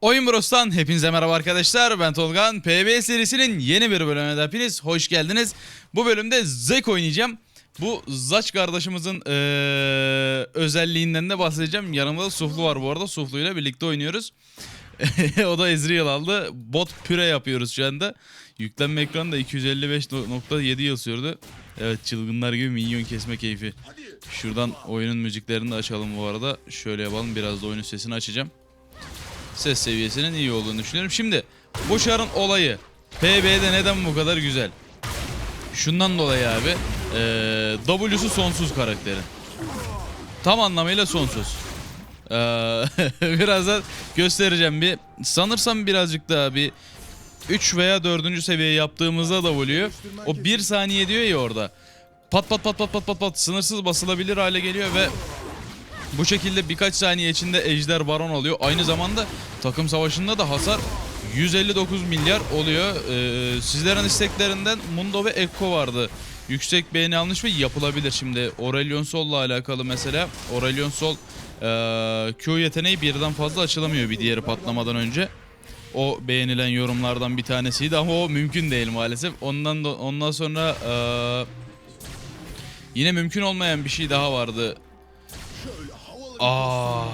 Oyun Bros'tan hepinize merhaba arkadaşlar. Ben Tolgan. PB serisinin yeni bir bölümüne de hepiniz hoş geldiniz. Bu bölümde Zek oynayacağım. Bu Zaç kardeşimizin eee, özelliğinden de bahsedeceğim. Yanımda da Suflu var bu arada. Suflu ile birlikte oynuyoruz. o da Ezreal aldı. Bot püre yapıyoruz şu anda. Yüklenme ekranı da 255.7 yıl sürdü. Evet çılgınlar gibi minyon kesme keyfi. Şuradan oyunun müziklerini de açalım bu arada. Şöyle yapalım biraz da oyunun sesini açacağım ses seviyesinin iyi olduğunu düşünüyorum. Şimdi bu şarın olayı PB'de neden bu kadar güzel? Şundan dolayı abi eee W'su sonsuz karakterin. Tam anlamıyla sonsuz. Eee, birazdan göstereceğim bir. Sanırsam birazcık daha bir 3 veya 4. seviye yaptığımızda W'yu o 1 saniye diyor ya orada. Pat pat pat pat pat pat pat sınırsız basılabilir hale geliyor ve bu şekilde birkaç saniye içinde Ejder Baron oluyor. Aynı zamanda takım savaşında da hasar 159 milyar oluyor. Ee, sizlerin isteklerinden Mundo ve Ekko vardı. Yüksek beğeni almış ve yapılabilir şimdi. Aurelion Sol'la alakalı mesela. Aurelion Sol ee, Q yeteneği birden fazla açılamıyor bir diğeri patlamadan önce. O beğenilen yorumlardan bir tanesiydi ama o mümkün değil maalesef. Ondan da, ondan sonra ee, yine mümkün olmayan bir şey daha vardı. Aa,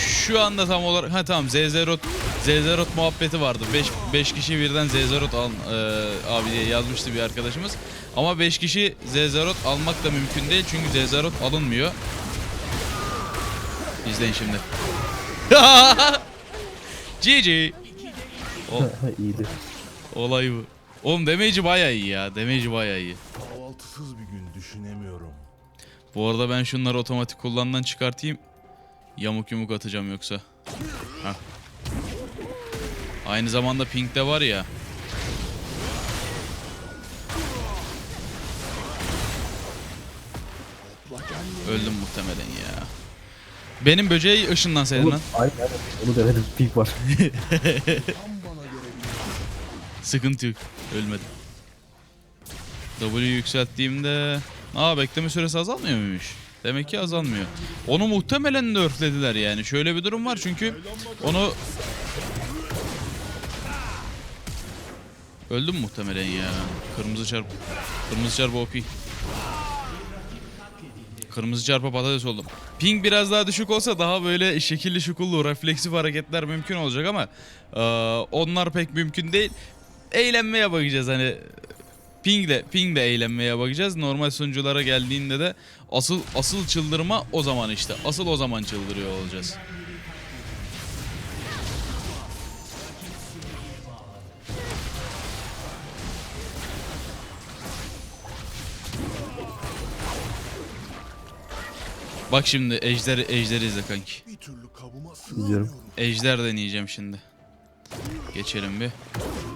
şu anda tam olarak ha tamam Zezerot Zezerot muhabbeti vardı. 5 5 kişi birden Zezerot al e, abi diye yazmıştı bir arkadaşımız. Ama 5 kişi Zezerot almak da mümkün değil çünkü Zezerot alınmıyor. İzleyin şimdi. GG. O, İyiydi. olay bu. Oğlum damage'i bayağı iyi ya. Damage'i bayağı iyi. Kahvaltısız bir gün düşünemiyorum. Bu arada ben şunları otomatik kullandan çıkartayım. Yamuk yumuk atacağım yoksa. Hah. Aynı zamanda pink de var ya. Öldüm muhtemelen ya. Benim böceği ışınlansaydın lan. Oğlum, aynen. Onu denedim. Pink var. Sıkıntı yok. Ölmedim. W'yu yükselttiğimde... Aa bekleme süresi azalmıyor muymuş? Demek ki azalmıyor. Onu muhtemelen nerflediler yani. Şöyle bir durum var çünkü onu... Öldüm muhtemelen ya. Kırmızı çarp... Kırmızı çarp OP. Kırmızı çarpa patates oldum. Ping biraz daha düşük olsa daha böyle şekilli şukullu refleksif hareketler mümkün olacak ama eee, onlar pek mümkün değil. Eğlenmeye bakacağız hani Ping de Ping de eğlenmeye bakacağız. Normal sunuculara geldiğinde de asıl asıl çıldırma o zaman işte. Asıl o zaman çıldırıyor olacağız. Bak şimdi Ejder Ejder izle kanki. İzliyorum. Ejder deneyeceğim şimdi. Geçelim bir.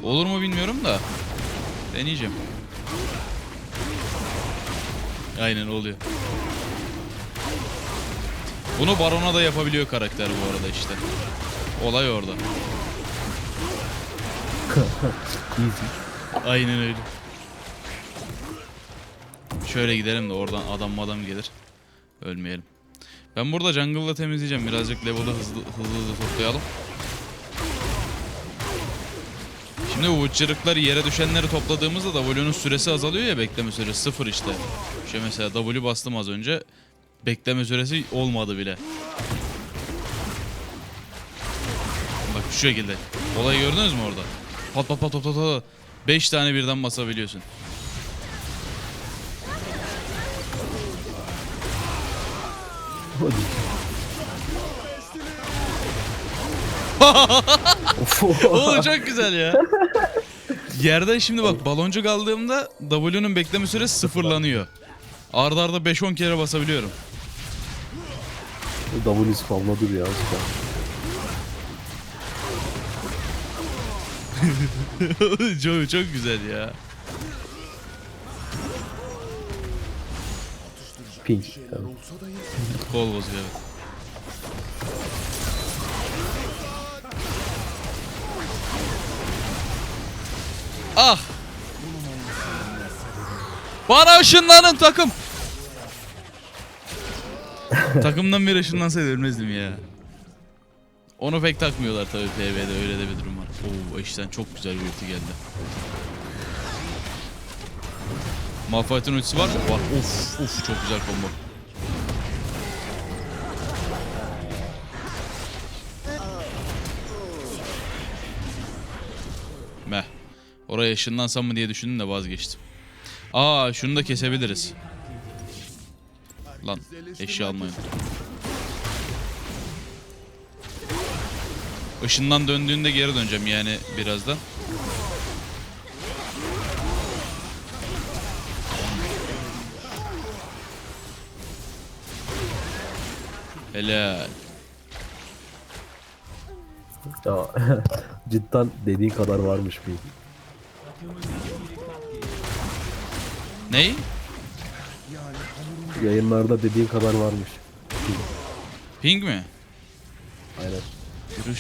Olur mu bilmiyorum da. Deneyeceğim. Aynen oluyor. Bunu Baron'a da yapabiliyor karakter bu arada işte. Olay orada. Aynen öyle. Şöyle gidelim de oradan adam adam gelir. Ölmeyelim. Ben burada jungle'da temizleyeceğim. Birazcık level'ı hızlı hızlı hızlı toplayalım. Şimdi bu vıçırıklar yere düşenleri topladığımızda W'nun süresi azalıyor ya bekleme süresi sıfır işte. Şu mesela W bastım az önce. Bekleme süresi olmadı bile. Bak şu şekilde. Olayı gördünüz mü orada? Pat pat pat pat pat pat. 5 tane birden basabiliyorsun. Hadi. Oğlum çok güzel ya. Yerden şimdi bak baloncuk aldığımda W'nun bekleme süresi sıfırlanıyor. Arda arda 5-10 kere basabiliyorum. W spamladır ya. çok çok güzel ya. Pink. Kol bozuyor evet. Ah! Bana ışınlanın takım! Takımdan biri ışınlansaydı ölmezdim ya. Onu pek takmıyorlar tabii PvP'de öyle de bir durum var. Oo işten çok güzel bir ulti geldi. Malphite'ın ultisi var mı? Var. Of of çok güzel combo. Oraya ışınlansam mı diye düşündüm de vazgeçtim. Aa şunu da kesebiliriz. Lan eşya almayın. Işından döndüğünde geri döneceğim yani birazdan. Helal. Cidden dediğin kadar varmış bir. Ney? Yayınlarda dediğin kadar varmış. Ping mi? Aynen. Yürü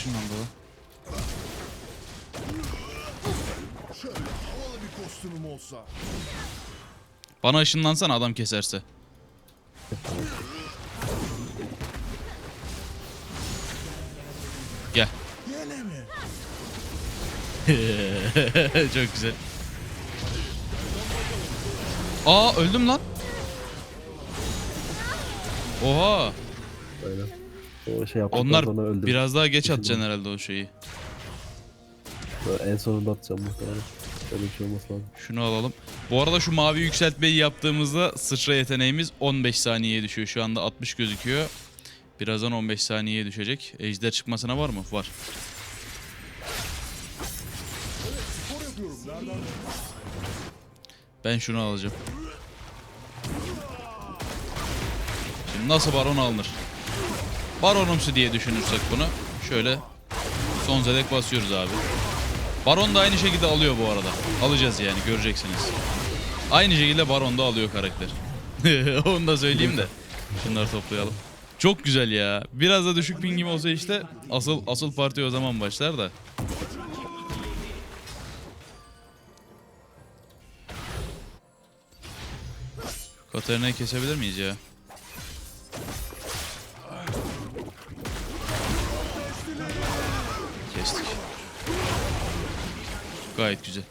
kostümüm olsa. Bana ışınlansana adam keserse. Gel. Çok güzel. Aa öldüm lan. Oha. Aynen. O şey yaptıktan Onlar sonra öldüm. biraz daha geç atacaksın herhalde o şeyi. Böyle En sonunda atacağım muhtemelen. Öyle bir şey olması lazım. Şunu alalım. Bu arada şu mavi yükseltmeyi yaptığımızda sıçra yeteneğimiz 15 saniyeye düşüyor. Şu anda 60 gözüküyor. Birazdan 15 saniyeye düşecek. Ejder çıkmasına var mı? Var. Ben şunu alacağım. Şimdi nasıl baron alınır? Baronumsu diye düşünürsek bunu. Şöyle son zedek basıyoruz abi. Baron da aynı şekilde alıyor bu arada. Alacağız yani göreceksiniz. Aynı şekilde baron da alıyor karakter. Onu da söyleyeyim de. Şunları toplayalım. Çok güzel ya. Biraz da düşük pingim olsa işte asıl asıl parti o zaman başlar da. Katarina'yı kesebilir miyiz ya? Kestik. Gayet güzel.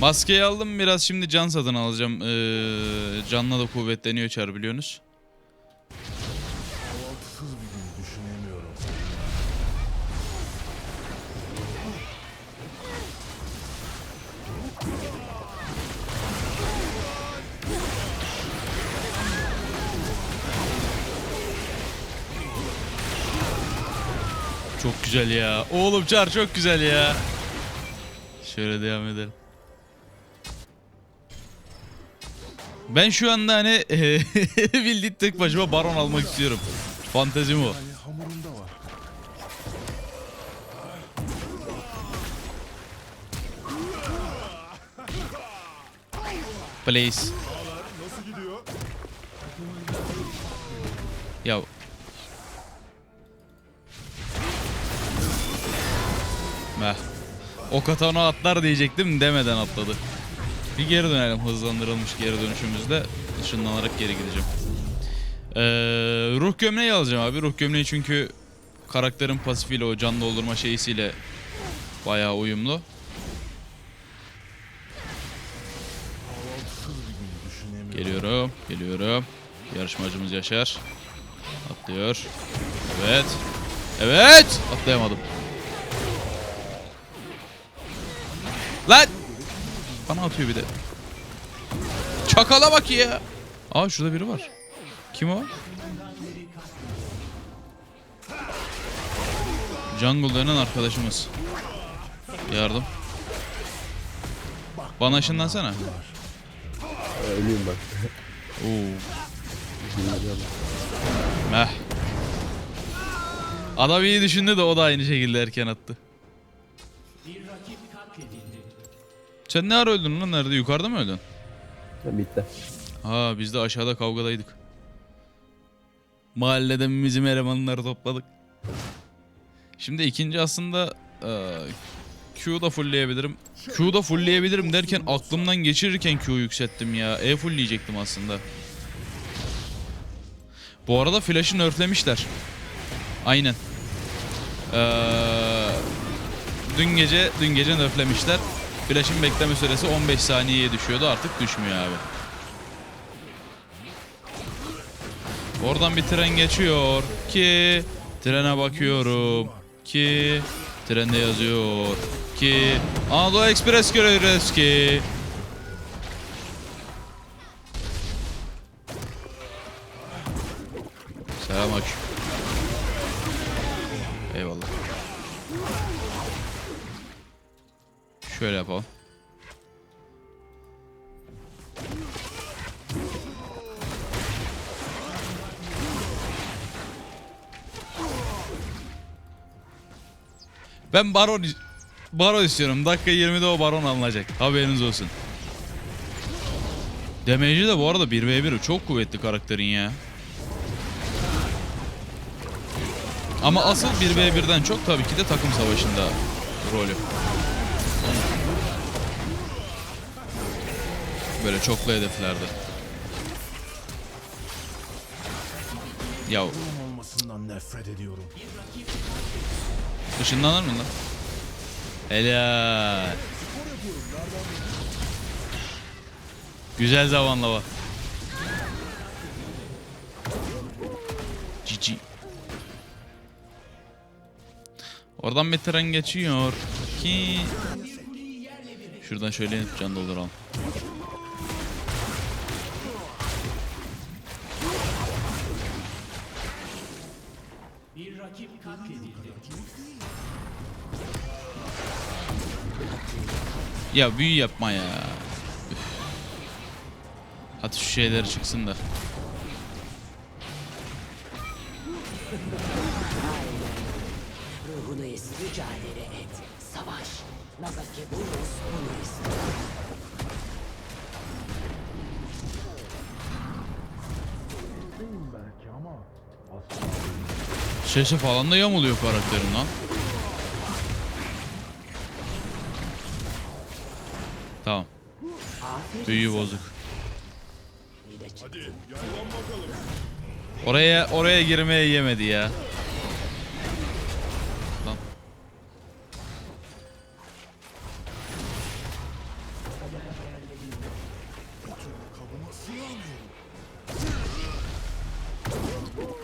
Maskeyi aldım biraz şimdi can satın alacağım. Ee, canla da kuvvetleniyor çar biliyorsunuz. Güzel ya. Oğlum çar çok güzel ya. Şöyle devam edelim. Ben şu anda hani bildiğin tek başıma baron almak istiyorum. Fantezim o. Gidiyor? Ya. Meh. O katana atlar diyecektim demeden atladı. Bir geri dönelim hızlandırılmış geri dönüşümüzde. Işınlanarak geri gideceğim. Ee, ruh gömleği alacağım abi. Ruh gömleği çünkü karakterin pasifiyle o can doldurma şeysiyle bayağı uyumlu. Geliyorum, geliyorum. Yarışmacımız Yaşar. Atlıyor. Evet. Evet! Atlayamadım. Lan! Bana atıyor bir de. Çakala bak ya. Aa şurada biri var. Kim o? Jungle denen arkadaşımız. Yardım. Bana ışınlansana. Öleyim ben. Oo. Meh. Adam iyi düşündü de o da aynı şekilde erken attı. Sen ne ara öldün lan? Nerede? Yukarıda mı öldün? Bitti. Ha biz de aşağıda kavgadaydık. Mahalleden bizim elemanları topladık. Şimdi ikinci aslında eee Q'da fullleyebilirim. Q'da fullleyebilirim derken aklımdan geçirirken Q yükselttim ya. E fullleyecektim aslında. Bu arada flash'ı nerflemişler. Aynen. Ee, dün gece dün gece nerflemişler. Flash'ın bekleme süresi 15 saniyeye düşüyordu. Artık düşmüyor abi. Oradan bir tren geçiyor ki trene bakıyorum ki trende yazıyor ki Anadolu Express görüyoruz ki Selamünaleyküm. Şöyle yapalım. Ben baron baron istiyorum. Dakika 20'de o baron alınacak. Haberiniz olsun. Damage'i de bu arada 1v1 çok kuvvetli karakterin ya. Ama asıl 1v1'den çok tabii ki de takım savaşında rolü. Böyle çoklu hedeflerde. Ya olmasından nefret ediyorum. ışınlanır mı lan? Helal. Güzel zamanlama. Cici. Oradan bir tren geçiyor ki... Şuradan şöyle can dolduralım. Ya büyü yapma ya. Üf. Hadi şu şeyler çıksın da. Sesi falan da yamuluyor karakterin lan. Tamam. Aferin Büyü sana. bozuk. Oraya oraya girmeye yemedi ya. Lan.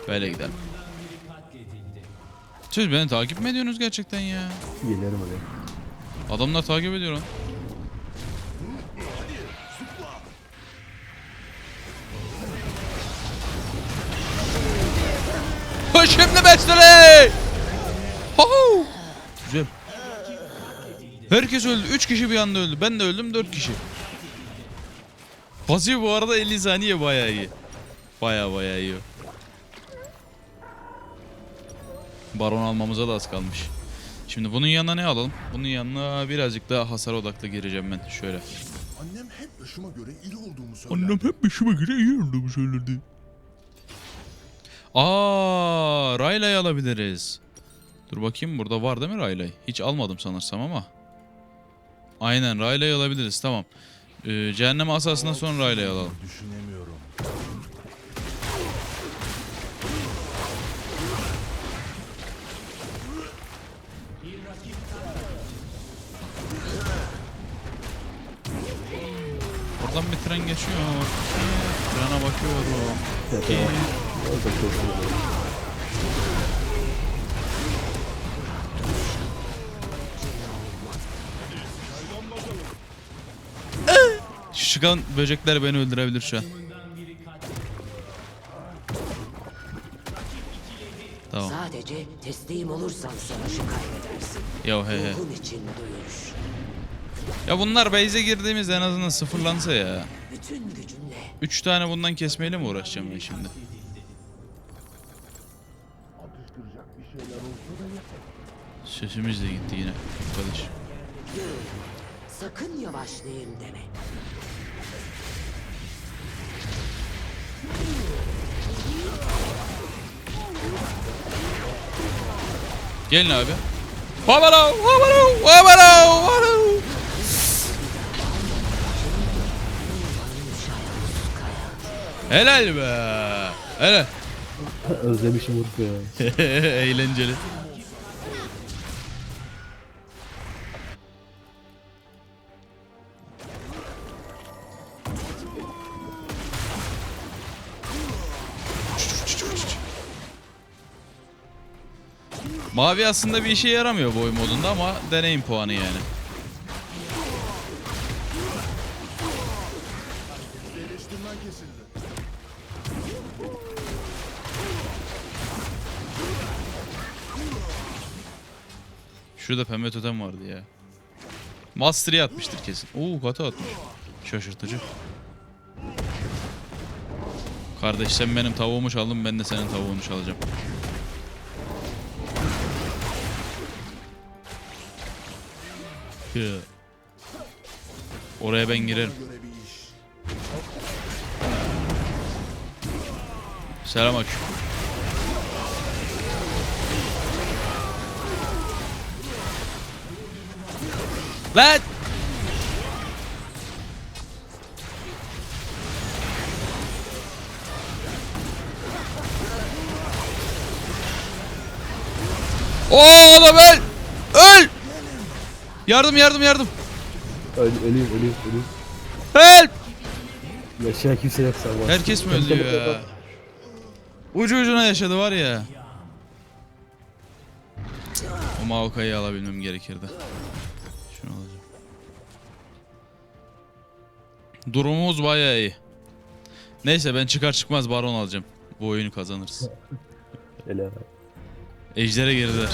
Böyle gidelim. Siz beni takip mi ediyorsunuz gerçekten ya? Gelirim hadi. Adamlar takip ediyor lan. Şimdi bestele! Ho! Güzel. Herkes öldü. 3 kişi bir anda öldü. Ben de öldüm 4 kişi. Pasif bu arada 50 saniye bayağı iyi. Bayağı bayağı iyi. Baron almamıza da az kalmış. Şimdi bunun yanına ne alalım? Bunun yanına birazcık daha hasar odaklı gireceğim ben. Şöyle. Annem hep başıma göre iri olduğumu söylerdi. hep başıma göre iyi olduğumu söyledi. Aa, Rayla'yı alabiliriz. Dur bakayım burada var değil mi Rayla'yı? Hiç almadım sanırsam ama. Aynen Rayla'yı alabiliriz tamam. Ee, cehennem asasından sonra Rayla'yı alalım. Düşünemiyorum. Tren geçiyor. Trene bakıyorum. İyi. Şu çıkan böcekler beni öldürebilir şu an. Tamam. Sadece teslim olursan savaşı kaybedersin. Ya he he. Ruhun için duyuruş. Ya bunlar base'e girdiğimizde en azından sıfırlansa ya. 3 tane bundan kesmeyle mi uğraşacağım ben şimdi? Sesimiz de gitti yine. Arkadaş. sakın yavaşlayayım deme. Gelin abi. Havalo, havalo, havalo, havalo. Helal be. Helal. Özlemişim Urfa ya. Eğlenceli. Mavi aslında bir işe yaramıyor bu oyun modunda ama deneyim puanı yani. Şurada pembe totem vardı ya. Mastery atmıştır kesin. Oo kata atmış. Şaşırtıcı. Kardeş sen benim tavuğumu çaldın ben de senin tavuğunu çalacağım. Oraya ben girerim. Selam aç. Lan! Oo adam öl! Öl! Yardım yardım yardım. Öl, öleyim öleyim öleyim. Help! Yaşayan kimse yok sen var. Herkes mi öldü ya? Ucu ucuna yaşadı var ya. O Maokai'yi alabilmem gerekirdi. Durumumuz bayağı iyi. Neyse ben çıkar çıkmaz baron alacağım. Bu oyunu kazanırız. Hele. Ejder'e girdiler.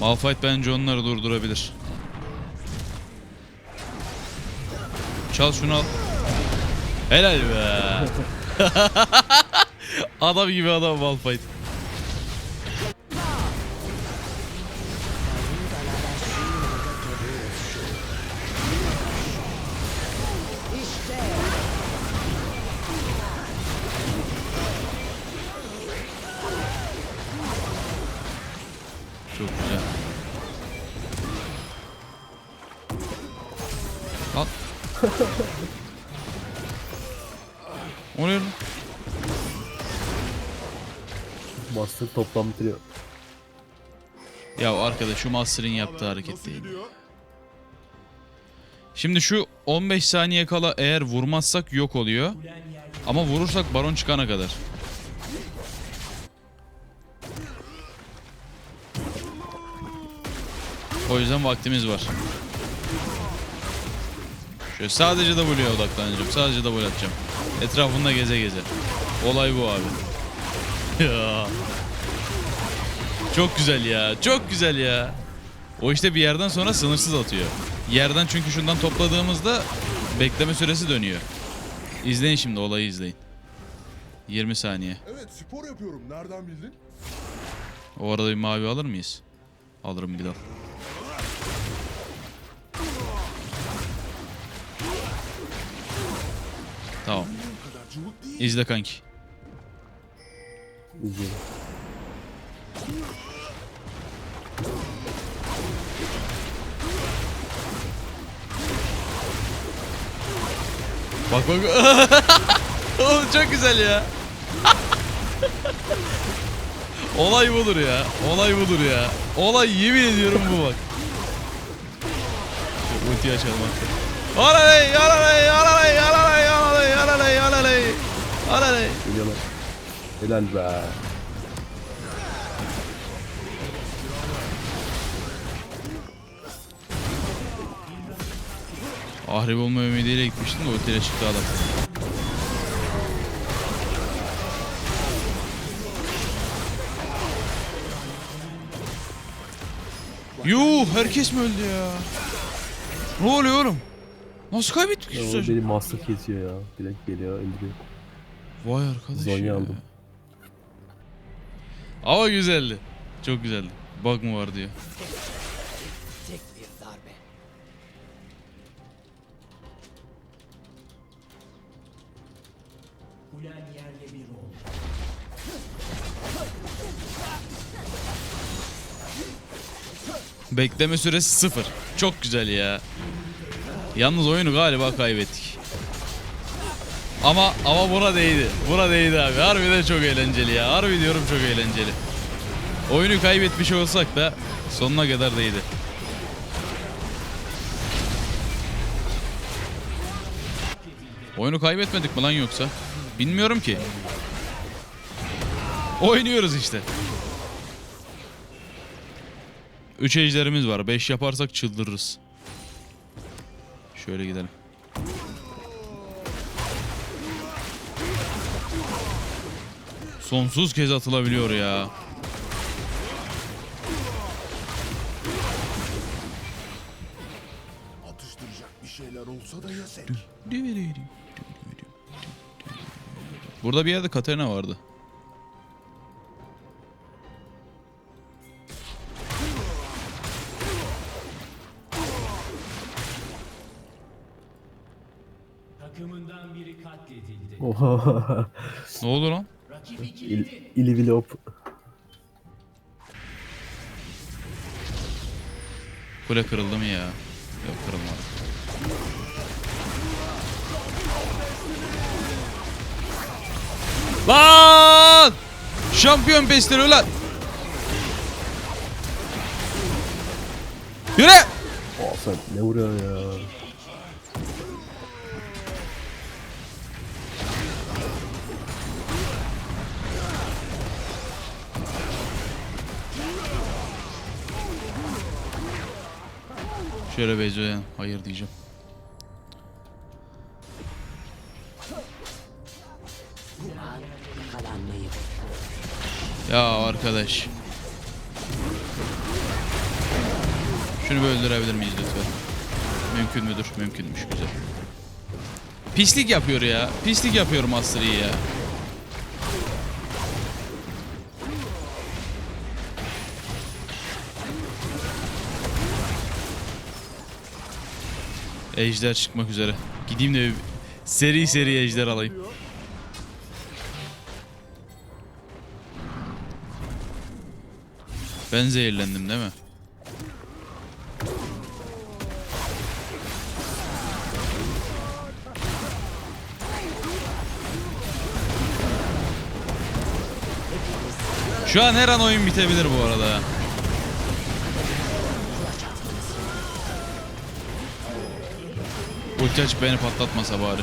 Malphite bence onları durdurabilir. Çal şunu al. Helal be. adam gibi adam Malphite. Toplam bitiriyor. Ya arkadaş şu Master'ın yaptığı hareket değil. Şimdi şu 15 saniye kala eğer vurmazsak yok oluyor. Ama vurursak baron çıkana kadar. O yüzden vaktimiz var. Şöyle sadece W'ye odaklanacağım. Sadece W atacağım. Etrafında geze geze. Olay bu abi. Ya. Çok güzel ya. Çok güzel ya. O işte bir yerden sonra sınırsız atıyor. Yerden çünkü şundan topladığımızda bekleme süresi dönüyor. İzleyin şimdi olayı izleyin. 20 saniye. Evet spor yapıyorum. Nereden bildin? O arada bir mavi alır mıyız? Alırım bir dal. Tamam. İzle kanki. İzleyelim. Bak bak. Oğlum çok güzel ya. Olay budur ya. Olay budur ya. Olay yemin ediyorum bu bak. Şu ultiyi açalım artık. Alaley, alaley, alaley, alaley, alaley, alaley, alaley. Alaley. Geliyorlar. Helal be. Ahrip olma ümidiyle gitmiştim de ultiyle çıktı adam. Yuh herkes mi öldü ya? Ne oluyor oğlum? Nasıl kaybettik Ya, şu o beni master kesiyor ya. Direkt geliyor öldürüyor. Vay arkadaş Zonya ya. aldım. Ama güzeldi. Çok güzeldi. Bug mı var diyor. Bekleme süresi sıfır. Çok güzel ya. Yalnız oyunu galiba kaybettik. Ama ama buna değdi. Buna değdi abi. Harbiden çok eğlenceli ya. Harbi diyorum çok eğlenceli. Oyunu kaybetmiş olsak da sonuna kadar değdi. Oyunu kaybetmedik mi lan yoksa? Bilmiyorum ki. Oynuyoruz işte. 3 ejderimiz var. 5 yaparsak çıldırırız. Şöyle gidelim. Sonsuz kez atılabiliyor ya. Atıştıracak bir şeyler olsa da yesek. Burada bir yerde Katarina vardı. Takımından biri katledildi. Oha. Ne oldu lan? Rakip İl, ikiledi. ilivilop. Kule kırıldı mı ya? Yok kırılmadı. Lan! Şampiyon pestleri ulan! Yürü! Sen ne vuruyorsun ya? Şöyle Bezo'ya hayır diyeceğim. Ya arkadaş. Şunu bir öldürebilir miyiz lütfen? Mümkün müdür? Mümkünmüş güzel. Pislik yapıyor ya. Pislik yapıyor Master ya. Ejder çıkmak üzere. Gideyim de seri seri ejder alayım. Ben zehirlendim değil mi? Şu an her an oyun bitebilir bu arada. Ulti açıp beni patlatmasa bari.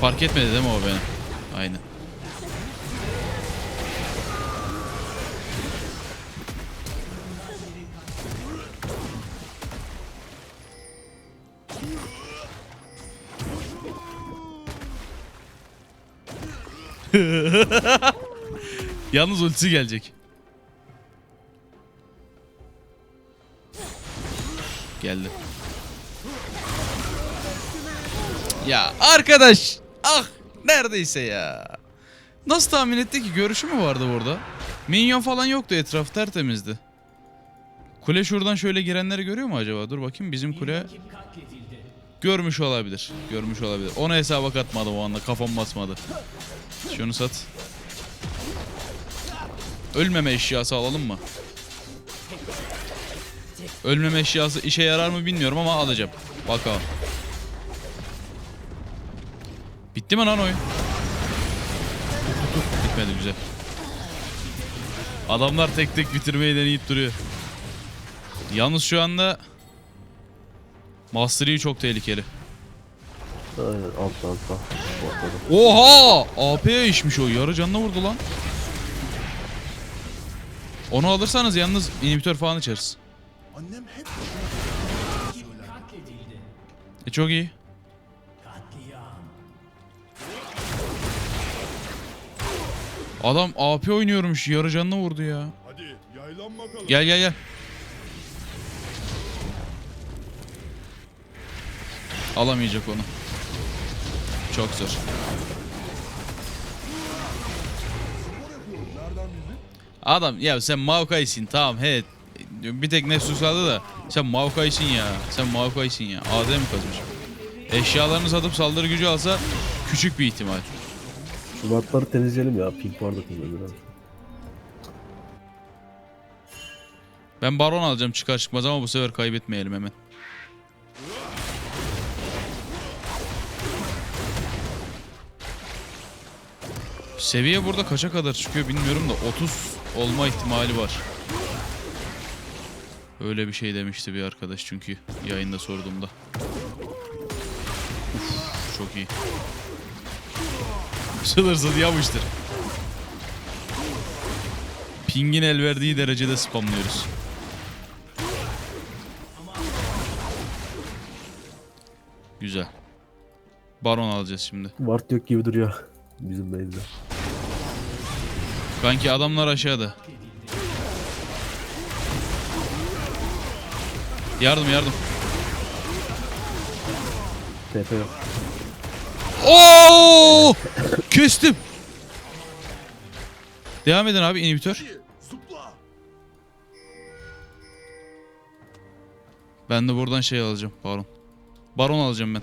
Fark etmedi değil mi o beni? Aynen. Yalnız ultisi gelecek. Geldi. Ya arkadaş. Ah neredeyse ya. Nasıl tahmin etti ki? Görüşü mü vardı burada? Minyon falan yoktu etraf tertemizdi. Kule şuradan şöyle girenleri görüyor mu acaba? Dur bakayım bizim kule görmüş olabilir. Görmüş olabilir. Ona hesaba katmadım o anda. Kafam basmadı. Şunu sat. Ölmeme eşyası alalım mı? Ölmeme eşyası işe yarar mı bilmiyorum ama alacağım. Bakalım. Bitti mi lan oyun? Bitmedi güzel. Adamlar tek tek bitirmeyi deneyip duruyor. Yalnız şu anda Master çok tehlikeli. Aynen altta altta. Oha! AP'ye işmiş o. Yarı canına vurdu lan. Onu alırsanız yalnız inhibitör falan içeriz. Annem hep. E çok iyi. Adam AP oynuyormuş. Yarı canına vurdu ya. Hadi yaylan bakalım. Gel gel gel. Alamayacak onu. Çok zor. Adam ya sen Maokai'sin tamam he. Bir tek Nexus kaldı da sen Maokai'sin ya. Sen Maokai'sin ya. AD mi kazmış? Eşyalarını satıp saldırı gücü alsa küçük bir ihtimal. Şu vatları temizleyelim ya. Pink var da temizleyelim. Ben baron alacağım çıkar çıkmaz ama bu sefer kaybetmeyelim hemen. Seviye burada kaça kadar çıkıyor bilmiyorum da 30 olma ihtimali var. Öyle bir şey demişti bir arkadaş çünkü yayında sorduğumda. Uf, çok iyi. Sınırsız yapmıştır. Ping'in el verdiği derecede spamlıyoruz. Güzel. Baron alacağız şimdi. Ward yok gibi duruyor. Bizim base'de. Kanki adamlar aşağıda. Yardım yardım. TP yok. Oo! Kestim. Devam edin abi inhibitör. Ben de buradan şey alacağım. Baron. Baron alacağım ben.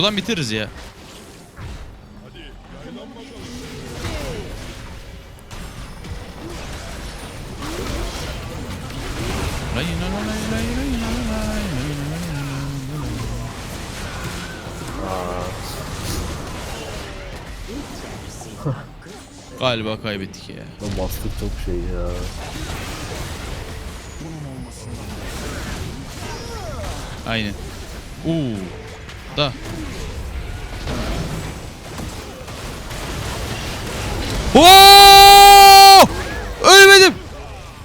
la la la. Galiba kaybettik ya. Lan Master çok şey ya. Aynen. Uuu. Da. Oo! Ölmedim.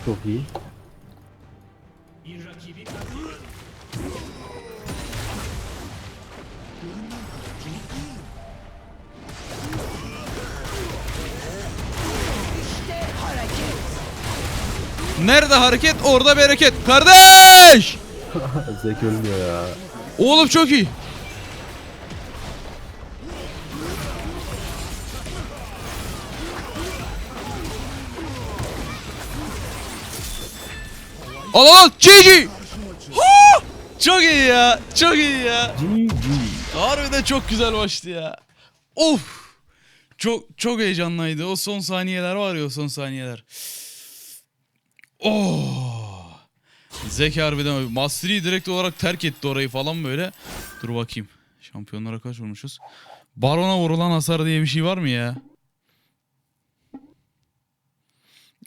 Çok iyi. Nerede hareket orada bereket. Kardeş! Zek ölmüyor ya. Oğlum çok iyi. Al al al GG. Ha! Çok iyi ya. Çok iyi ya. Harbiden çok güzel maçtı ya. Of. Çok çok heyecanlıydı. O son saniyeler var ya o son saniyeler. Oh. Zeki harbiden Mastery'i direkt olarak terk etti orayı falan böyle. Dur bakayım. Şampiyonlara kaç vurmuşuz? Barona vurulan hasar diye bir şey var mı ya?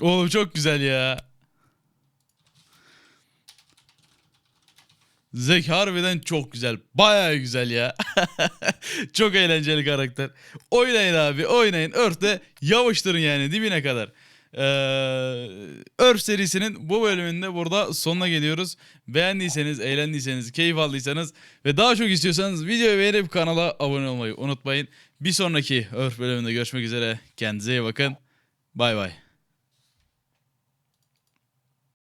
Oğlum çok güzel ya. Zek harbiden çok güzel. Bayağı güzel ya. çok eğlenceli karakter. Oynayın abi oynayın. Örf'te yavaştırın yani dibine kadar. Ee, Örf serisinin bu bölümünde burada sonuna geliyoruz. Beğendiyseniz, eğlendiyseniz, keyif aldıysanız ve daha çok istiyorsanız videoyu beğenip kanala abone olmayı unutmayın. Bir sonraki Örf bölümünde görüşmek üzere. Kendinize iyi bakın. Bay bay.